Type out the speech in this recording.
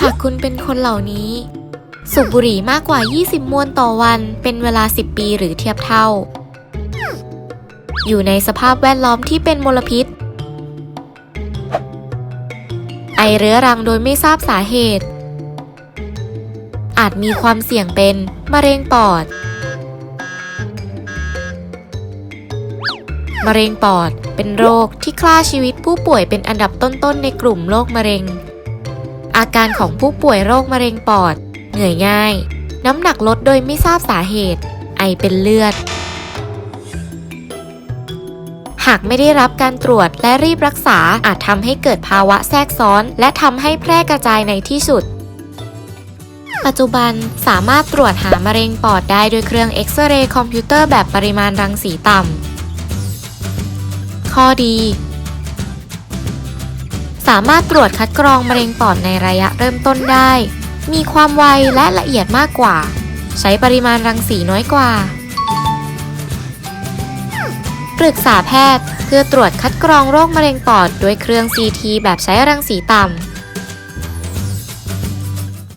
หากคุณเป็นคนเหล่านี้ สูบบุหรี่มากกว่า 20 มวนต่อวันเป็นเวลา 10 ปีหรือเทียบเท่า อยู่ในสภาพแวดล้อมที่เป็นมลพิษ ไอเรื้อรังโดยไม่ทราบสาเหตุ อาจมีความเสี่ยงเป็นมะเร็งปอดมะเร็งปอดเป็นโรคที่ฆ่าชีวิตผู้ป่วยเป็นอันดับต้นๆในกลุ่มโรคมะเร็ง อาการของผู้ป่วยโรคมะเร็งปอด เหนื่อยง่าย น้ำหนักลดโดยไม่ทราบสาเหตุ ไอเป็นเลือด หากไม่ได้รับการตรวจและรีบรักษาอาจทำให้เกิดภาวะแทรกซ้อน และทำให้แพร่กระจายในที่สุด ปัจจุบันสามารถตรวจหามะเร็งปอดได้โดยเครื่องเอ็กซเรย์คอมพิวเตอร์แบบปริมาณรังสีต่ำข้อดี สามารถตรวจคัดกรองมะเร็งปอดในระยะเริ่มต้นได้ มีความไวและละเอียดมากกว่า ใช้ปริมาณรังสีน้อยกว่า ปรึกษาแพทย์เพื่อตรวจคัดกรองโรคมะเร็งปอดด้วยเครื่อง CT แบบใช้รังสีต่ำ